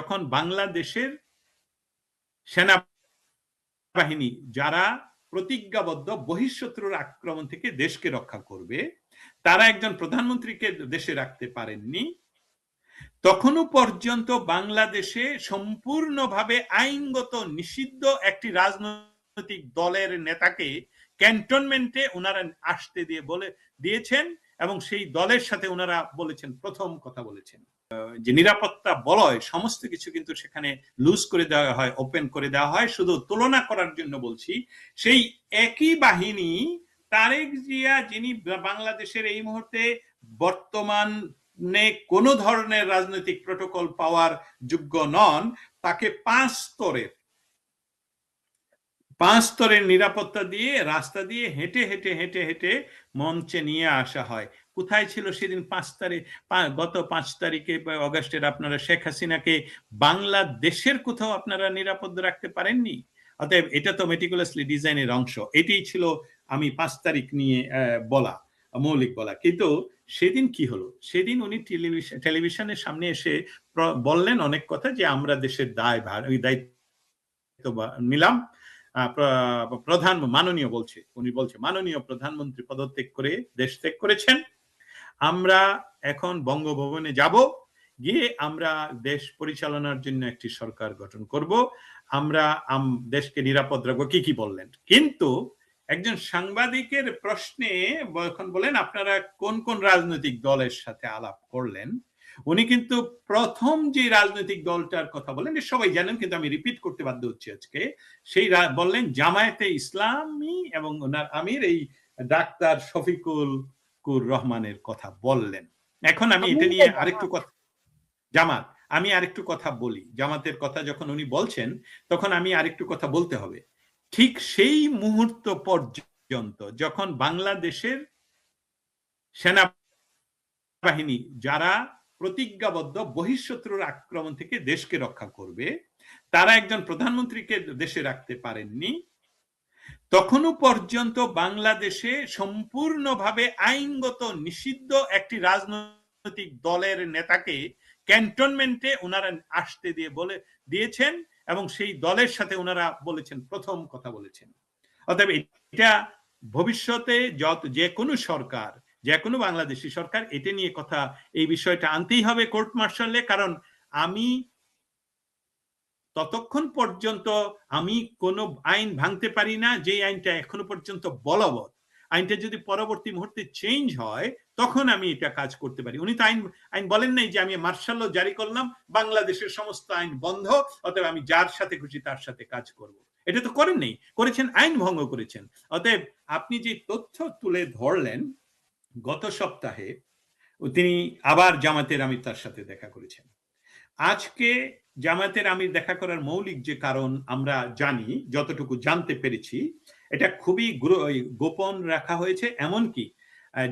যখন বাংলাদেশের সেনাবাহিনী যারা প্রতিজ্ঞাবদ্ধ বহিঃশত্রুর আক্রমণ থেকে দেশকে রক্ষা করবে, তারা একজন প্রধানমন্ত্রীকে দেশে রাখতে পারেননি। তখনও পর্যন্ত বাংলাদেশে সম্পূর্ণভাবে আইনগত নিষিদ্ধ একটি রাজনৈতিক দলের নেতাকে ক্যান্টনমেন্টে ওনারা আসতে দিয়ে বলে, দিয়েছেন। এবং সেই দলের সাথে ওনারা বলেছেন, প্রথম কথা বলেছেন। যে নিরাপত্তা বলয়, সমস্ত কিছু কিন্তু সেখানে লুজ করে দেওয়া হয় ওপেন করে দেওয়া হয়। শুধু তুলনা করার জন্য বলছি, সেই একই বাহিনী, তারেক জিয়া, যিনি বাংলাদেশের এই মুহূর্তে বর্তমান কোন ধরনের রাজনৈতিক প্রোটোকল পাওয়ার যোগ্য নন, তাকে পাঁচ স্তরের পাঁচ স্তরের নিরাপত্তা দিয়ে, রাস্তা দিয়ে হেঁটে হেঁটে হেঁটে হেঁটে মঞ্চে নিয়ে আসা হয়। কোথায় ছিল সেদিন পাঁচ তারিখ গত পাঁচ তারিখে অগস্টের আপনারা শেখ হাসিনাকে বাংলাদেশের কোথাও আপনারা নিরাপদ রাখতে পারেননি? অতএব এটা তো মেটিকুলাসলি ডিজাইনের অংশ। এটাই ছিল আমি পাঁচ তারিখ নিয়ে বলা, মৌলিক বলা। কিন্তু সেদিন কি হলো? সেদিন উনি টেলিভিশন টেলিভিশনের সামনে এসে বললেন অনেক কথা যে আমরা দেশের দায় ভার দায়িত্ব নিলাম। প্রধান মাননীয় বলছে, উনি বলছে, মাননীয় প্রধানমন্ত্রী পদত্যাগ করে দেশ ত্যাগ করেছেন। আমরা এখন বঙ্গভবনে যাব, গিয়ে আমরা দেশ পরিচালনার জন্য একটি সরকার গঠন করব। আমরা দেশকে নিরাপদ রাখব। কি কি বললেন? কিন্তু একজন সাংবাদিকের প্রশ্নে এখন বলেন, আপনারা কোন কোন রাজনৈতিক দলের সাথে আলাপ করলেন? উনি কিন্তু প্রথম যে রাজনৈতিক দলটার কথা বলেন সবাই জানেন কিন্তু আমি রিপিট করতে বাধ্য হচ্ছি আজকে। সেই বললেন জামায়াতে ইসলামী এবং ওনার আমির এই ডাক্তার শফিকুল কুর রহমানের কথা বললেন। এখন আমি এটা নিয়ে আরেকটু কথা জামাত আমি আরেকটু কথা বলি। জামাতের কথা যখন উনি বলছেন তখন আমি আরেকটু কথা বলতে হবে। ঠিক সেই মুহূর্ত পর্যন্ত যখন বাংলাদেশের সেনাবাহিনী যারা প্রতিজ্ঞাবদ্ধ বহিঃশত্রুর আক্রমণ থেকে দেশকে রক্ষা করবে। তারা একজন প্রধানমন্ত্রীকে দেশে রাখতে পারেননি। তখনও পর্যন্ত বাংলাদেশে সম্পূর্ণভাবে আইনগত নিষিদ্ধ একটি রাজনৈতিক দলের নেতাকে ক্যান্টনমেন্টে ওনারা আসতে দিয়ে বলে, দিয়েছেন এবং সেই দলের সাথে ওনারা বলেছেন, প্রথম কথা বলেছেন। অতএব এটা ভবিষ্যতে যত যে কোনো সরকার যে কোনো বাংলাদেশি সরকার এটা নিয়ে কথা, এই বিষয়টা আনতেই হবে কোর্ট মার্শালে কারণ আমি ততক্ষণ পর্যন্ত আমি কোনো আইন ভাঙতে পারি না যে আইনটা এখনও পর্যন্ত বলবৎ। আইনটা যদি পরবর্তী মুহূর্তে চেঞ্জ হয়, তখন আমি এটা কাজ করতে পারি। উনি তো আইন আইন বলেন নাই যে আমি মার্শাল জারি করলাম, বাংলাদেশের সমস্ত আইন বন্ধ, অতএব আমি যার সাথে খুশি তার সাথে কাজ করব। এটা তো করেন নেই, করেছেন, আইন ভঙ্গ করেছেন। অতএব আপনি যে তথ্য তুলে ধরলেন গত সপ্তাহে তিনি আবার জামাতের আমির তার সাথে দেখা করেছেন। আজকে জামাতের আমির দেখা করার মৌলিক যে কারণ আমরা জানি, যতটুকু জানতে পেরেছি, এটা খুবই গোপন রাখা হয়েছে। এমনকি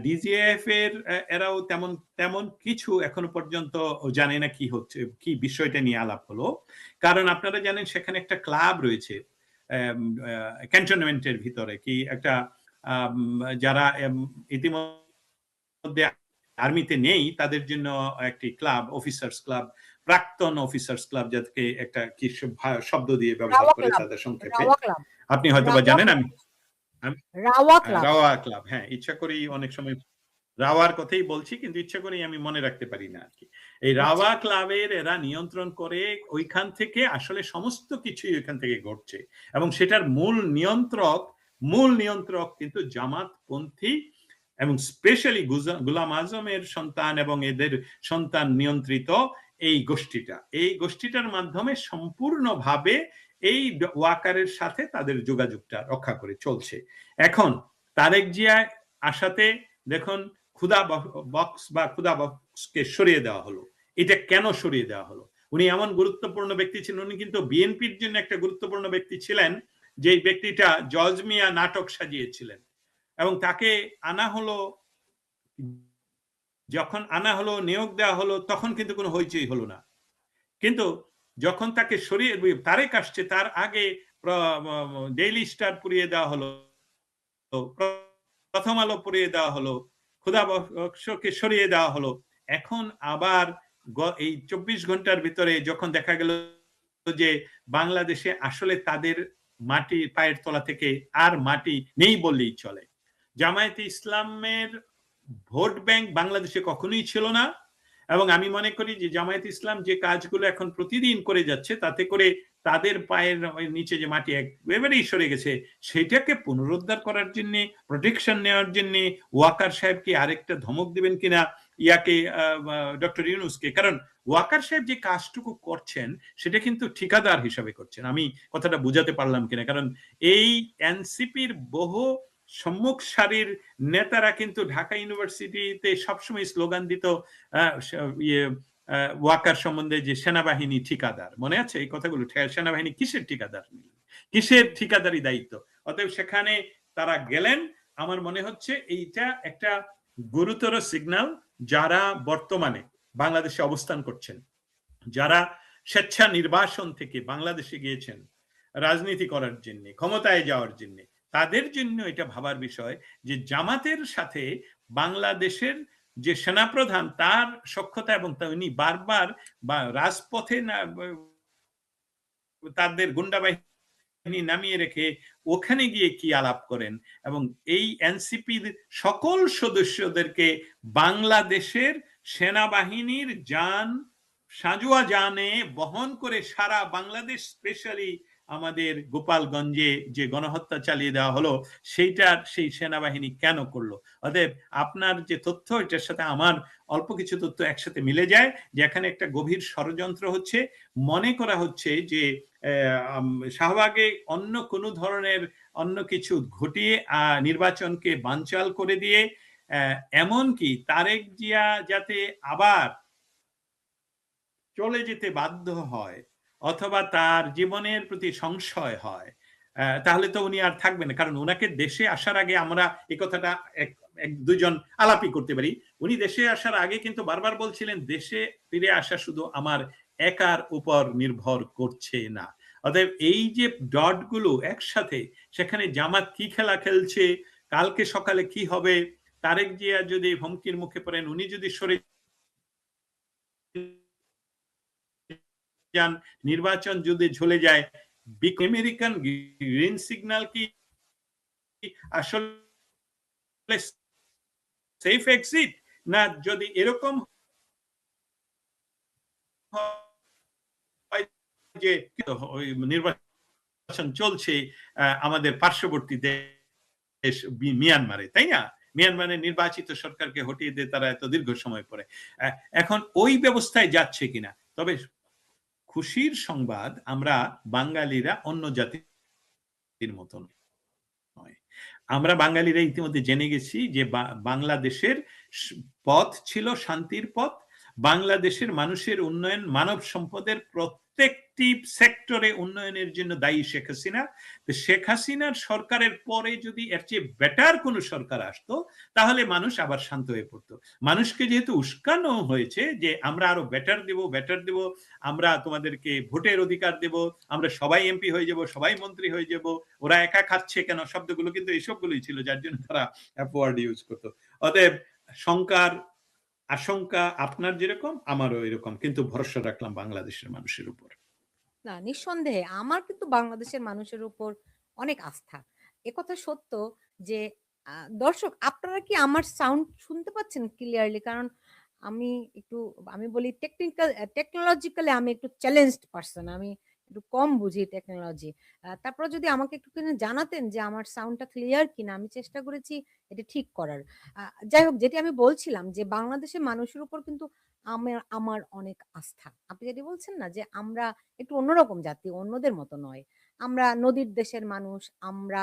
ডিজিএফ এর এরাও তেমন তেমন কিছু এখনও পর্যন্ত জানে না কি হচ্ছে, কি বিষয়টা নিয়ে আলাপ হলো। কারণ আপনারা জানেন, সেখানে একটা ক্লাব রয়েছে ক্যান্টনমেন্টের ভিতরে, কি একটা যারা ইতিমধ্যে আর্মিতে নেই তাদের জন্য একটি ক্লাব অফিসার্স ক্লাব প্রাক্তন অফিসার্স ক্লাব যাদেরকে একটা কি শব্দ দিয়ে ব্যবহার করে তাদের সংক্ষেপে। আপনি হয়তো বা জানেন আমি রাওয়া ক্লাব। হ্যাঁ ইচ্ছা অনেক সময় রাওয়ার কথাই বলছি কিন্তু ইচ্ছা করেই আমি মনে রাখতে পারি না আর কি। এই আচ্ছা। রাওয়া ক্লাবের এরা নিয়ন্ত্রণ করে ওইখান থেকে আসলে সমস্ত কিছুই ওইখান থেকে ঘটছে। এবং সেটার মূল নিয়ন্ত্রক মূল নিয়ন্ত্রক কিন্তু জামাত পন্থী এবং স্পেশালি গুলাম আজমের সন্তান এবং এদের সন্তান নিয়ন্ত্রিত এই গোষ্ঠীটা। এই গোষ্ঠীটার মাধ্যমে সম্পূর্ণভাবে এই ওয়াকারের সাথে তাদের যোগাযোগটা রক্ষা করে চলছে। এখন তারেক জিয়া আসাতে দেখুন ক্ষুদা বক্স বা ক্ষুদা বক্সকে সরিয়ে দেওয়া হলো। এটা কেন সরিয়ে দেওয়া হলো? উনি এমন গুরুত্বপূর্ণ ব্যক্তি ছিলেন, উনি কিন্তু বিএনপির জন্য একটা গুরুত্বপূর্ণ ব্যক্তি ছিলেন যে ব্যক্তিটা জজমিয়া নাটক সাজিয়েছিলেন। এবং তাকে আনা হলো, যখন আনা হলো, নিয়োগ দেওয়া হলো, তখন কিন্তু কোনো হইচই হলো না। কিন্তু যখন তাকে সরিয়ে তারেক আসছে, তার আগে ডেইলি স্টার পুড়িয়ে দেওয়া হলো, প্রথম আলো পুড়িয়ে দেওয়া হলো ক্ষুদা বক্সকে সরিয়ে দেওয়া হলো। এখন আবার এই চব্বিশ ঘণ্টার ভিতরে যখন দেখা গেল যে বাংলাদেশে আসলে তাদের মাটি পায়ের তলা থেকে আর মাটি নেই বললেই চলে। জামায়াতে ইসলামের ভোট ব্যাংক বাংলাদেশে কখনোই ছিল না। এবং আমি মনে করি যে জামায়াত ইসলাম যে কাজগুলো এখন প্রতিদিন করে যাচ্ছে, তাতে করে তাদের পায়ের নিচে যে মাটি একেবারেই সরে গেছে, সেটাকে পুনরুদ্ধার করার জন্য প্রোটেকশন নেওয়ার জন্য ওয়াকার সাহেবকে আরেকটা ধমক দিবেন কিনা, ইয়াকে ডক্টর ইউনুসকে। কারণ ওয়াকার সাহেব যে কাজটুকু করছেন, সেটা কিন্তু ঠিকাদার হিসাবে করছেন। আমি কথাটা বুঝাতে পারলাম কিনা, কারণ এই এনসিপির বহু সম্মুখ সারির নেতারা কিন্তু ঢাকা ইউনিভার্সিটিতে সবসময় স্লোগান দিত ইয়ে ওয়াকার সম্বন্ধে যে সেনাবাহিনী ঠিকাদার। মনে আছে এই কথাগুলো? সেনাবাহিনী কিসের ঠিকাদার? কিসের ঠিকাদারি দায়িত্ব? অতএব সেখানে তারা গেলেন। আমার মনে হচ্ছে এইটা একটা গুরুতর সিগন্যাল যারা বর্তমানে বাংলাদেশে অবস্থান করছেন। যারা স্বেচ্ছা নির্বাসন থেকে বাংলাদেশে গিয়েছেন, রাজনীতি করার জন্য, ক্ষমতায় যাওয়ার জন্য। তাদের জন্য এটা ভাবার বিষয় যে জামাতের সাথে বাংলাদেশের যে সেনাপ্রধান তার সক্ষতা এবং উনি বারবার বা রাজপথে না, তাদের গুন্ডা বাহিনী নামিয়ে রেখে ওখানে গিয়ে কি আলাপ করেন এবং এই এনসিপির সকল সদস্যদেরকে বাংলাদেশের সেনাবাহিনীর যান, সাজুয়া জানে বহন করে সারা বাংলাদেশ স্পেশালি আমাদের গোপালগঞ্জে যে গণহত্যা চালিয়ে দেওয়া হলো, সেইটার সেই সেনাবাহিনী কেন করল? অতএব আপনার যে তথ্য, এটার সাথে আমার অল্প কিছু তথ্য একসাথে মিলে যায় যে এখানে একটা গভীর ষড়যন্ত্র হচ্ছে। মনে করা হচ্ছে যে শাহবাগে অন্য কোনো ধরনের অন্য কিছু ঘটিয়ে নির্বাচনকে বানচাল করে দিয়ে এমনকি তারেক জিয়া যাতে আবার চলে যেতে বাধ্য হয় অথবা তার জীবনের প্রতি সংশয় হয় তাহলে তো উনি আর থাকবেন না। কারণ ওনাকে দেশে আসার আগে আমরা এই কথাটা এক এক দুজন আলাপি করতে পারি। উনি দেশে আসার আগে কিন্তু বারবার বলছিলেন, দেশে ফিরে আসা শুধু আমার একার উপর নির্ভর করছে না। অতএব এই যে ডটগুলো একসাথে, সেখানে জামাত কি খেলা খেলছে, কালকে সকালে কি হবে, তারেক জিয়া যদি হুমকির মুখে পড়েন, উনি যদি সরে যান নির্বাচন যদি ঝুলে যায় আমেরিকান গ্রিন সিগন্যাল কি আসলে সেফ এক্সিট না, যদি এরকম যে নির্বাচন চলছে আমাদের পার্শ্ববর্তী দেশ মিয়ানমারে, তাই না? মিয়ানমারে নির্বাচিত সরকারকে হটিয়ে দিয়ে তারা এত দীর্ঘ সময় পরে। এখন ওই ব্যবস্থায় যাচ্ছে কিনা? তবে খুশির সংবাদ আমরা বাঙালিরা অন্য জাতির মতন আমরা বাঙালিরা ইতিমধ্যে জেনে গেছি যে বাংলাদেশের পথ ছিল শান্তির পথ বাংলাদেশের মানুষের উন্নয়ন, মানব সম্পদের প্রত্যেকটি সেক্টরে উন্নয়নের জন্য দায়ী শেখ হাসিনা। শেখ হাসিনার সরকারের পরে যদি এর চেয়ে বেটার কোনো সরকার আসতো, তাহলে মানুষ আবার শান্ত হয়ে পড়তো। মানুষকে যেহেতু উস্কানো হয়েছে যে, আমরা আরও বেটার দেব বেটার দেব, আমরা তোমাদেরকে ভোটের অধিকার দেব, আমরা সবাই এমপি হয়ে যাব, সবাই মন্ত্রী হয়ে যাব, ওরা একা খাচ্ছে কেন? শব্দগুলো কিন্তু এইসবগুলোই ছিল, যার জন্য তারা ওয়ার্ড ইউজ করতো। অতএব শঙ্কার আশঙ্কা আপনার যেরকম, আমারও এরকম। কিন্তু ভরসা রাখলাম বাংলাদেশের মানুষের উপর। না, নিঃসন্দেহে আমার কিন্তু বাংলাদেশের মানুষের উপর অনেক আস্থা। একথা সত্য যে দর্শক, আপনারা কি আমার সাউন্ড শুনতে পাচ্ছেন ক্লিয়ারলি কারণ আমি একটু, আমি বলি টেকনিক্যাল টেকনোলজিক্যালি আমি একটু চ্যালেঞ্জড পারসন আমি একটু কম বুঝি টেকনোলজি তারপর যদি আমাকে একটুখানি জানাতেন যে আমার সাউন্ডটা ক্লিয়ার কিনা, আমি চেষ্টা করেছি এটা ঠিক করার। যাই হোক, যেটি আমি বলছিলাম যে বাংলাদেশের মানুষের উপর কিন্তু আমার আমার অনেক আস্থা। আপনি যেটি বলছেন না যে আমরা একটু অন্যরকম জাতি, অন্যদের মতো নয়। আমরা নদীর দেশের মানুষ, আমরা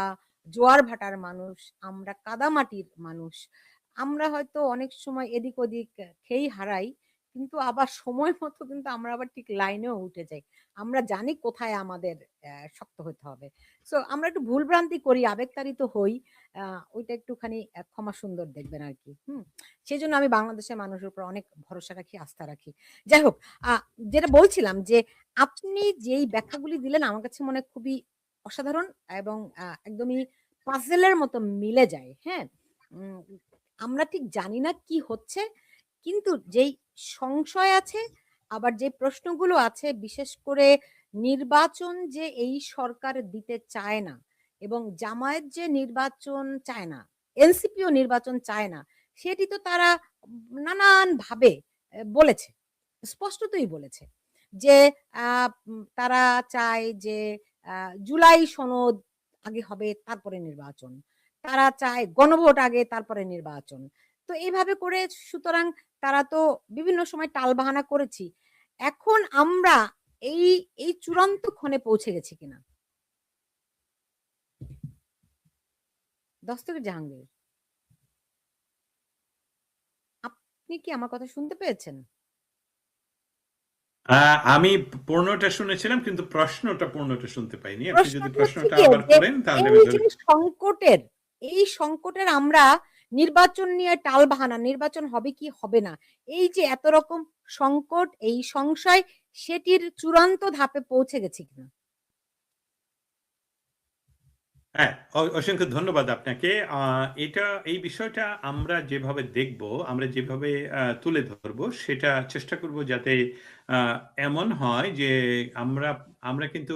জোয়ার ভাটার মানুষ, আমরা কাদামাটির মানুষ। আমরা হয়তো অনেক সময় এদিক ওদিক খেই হারাই কিন্তু আবার সময় মতো কিন্তু আমরা আবার ঠিক লাইনেও উঠে যাই। আমরা জানি কোথায় আমাদের শক্ত হতে হবে। সো আমরা একটু ভুলভ্রান্তি করি, আবেগতাড়িত হই ওইটা একটুখানি ক্ষমা সুন্দর দেখবেন আর কি হুম? সেই জন্য আমি বাংলাদেশের মানুষের উপর অনেক ভরসা রাখি, আস্থা রাখি। যাই হোক যেটা বলছিলাম যে, আপনি যেই ব্যাখ্যাগুলি দিলেন আমার কাছে মনে খুবই অসাধারণ এবং একদমই পাজেলের মতো মিলে যায় হ্যাঁ? আমরা ঠিক জানি না কি হচ্ছে, কিন্তু যেই সংশয় আছে, আবার যে প্রশ্নগুলো আছে, বিশেষ করে নির্বাচন যে এই সরকার দিতে চায় না এবং জামায়াত যে নির্বাচন চায় না, এনসিপিও নির্বাচন চায় না, সেটি তো তারা নানান ভাবে বলেছে, স্পষ্টতই বলেছে যে তারা চায় যে জুলাই সনদ আগে হবে, তারপরে নির্বাচন, তারা চায় গণভোট আগে, তারপরে নির্বাচন তো এইভাবে করে সুতরাং তারা তো বিভিন্ন সময় টাল বাহানা করেছি। এখন আমরা এই এই চূড়ান্ত ক্ষণে পৌঁছে গেছি কিনা? দস্তগীর জাহাঙ্গীর। আপনি কি আমার কথা শুনতে পেয়েছেন? আমি পূর্ণটা শুনেছিলাম কিন্তু প্রশ্নটা পূর্ণটা শুনতে পাইনি। আপনি যদি প্রশ্নটা আবার করেন তাহলে সংকটের এই সংকটের আমরা নির্বাচন নিয়ে টাল বাহানা, নির্বাচন হবে কি হবে না? এই যে এত রকম সংকট, এই সংশয়, সেটির চূড়ান্ত ধাপে পৌঁছে গেছি কিনা? হ্যাঁ অসংখ্য ধন্যবাদ আপনাকে। এটা, এই বিষয়টা আমরা যেভাবে দেখব, আমরা যেভাবে তুলে ধরব, সেটা চেষ্টা করব যাতে এমন হয় যে আমরা আমরা কিন্তু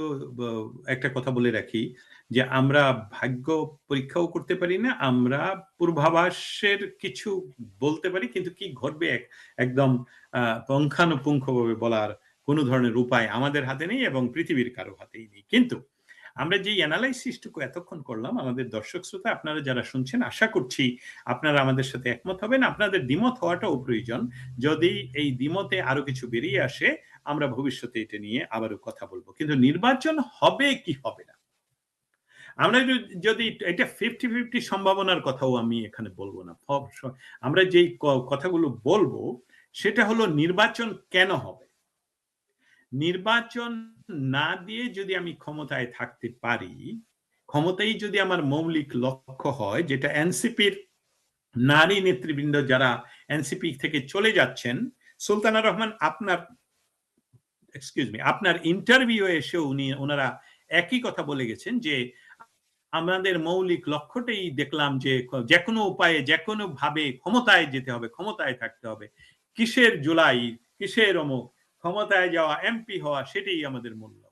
একটা কথা বলে রাখি। যে আমরা ভাগ্য পরীক্ষাও করতে পারি না আমরা পূর্বাভাসের কিছু বলতে পারি কিন্তু কি ঘটবে এক- একদম আহ, পুঙ্খানুপুঙ্খভাবে বলার কোনো ধরনের উপায় আমাদের হাতে নেই এবং পৃথিবীর কারও হাতেই নেই। কিন্তু আমরা যে অ্যানালাইসিসটুকু এতক্ষণ করলাম আমাদের দর্শক শ্রোতা আপনারা যারা শুনছেন আশা করছি আপনারা আমাদের সাথে একমত হবেন। আপনাদের দ্বিমত হওয়াটাও প্রয়োজন। যদি এই দ্বিমতে আরও কিছু বেরিয়ে আসে আমরা ভবিষ্যতে এটা নিয়ে আবারও কথা বলব। কিন্তু নির্বাচন হবে কি হবে না? আমরা যদি- এটা ফিফটি ফিফটি সম্ভাবনার কথাও আমি এখানে বলব না। আমরা যেই কথাগুলো বলব, সেটা হলো নির্বাচন কেন হবে? নির্বাচন না দিয়ে যদি আমি ক্ষমতায় থাকতে পারি, ক্ষমতাই যদি আমার মৌলিক লক্ষ্য হয়, যেটা এনসিপির নারী নেতৃবৃন্দ যারা এনসিপি থেকে চলে যাচ্ছেন, সুলতানা রহমান আপনার এক্সকিউজ মি আপনার ইন্টারভিউ এসে উনি, ওনারা একই কথা বলে গেছেন যে আমাদের মৌলিক লক্ষ্যটাই দেখলাম যে যে কোনো উপায়ে যে কোনো ভাবে ক্ষমতায় যেতে হবে, ক্ষমতায় থাকতে হবে কিসের জুলাই, কিসের অমুক ক্ষমতায় যাওয়া এমপি হওয়া সেটাই আমাদের মূল লক্ষ্য।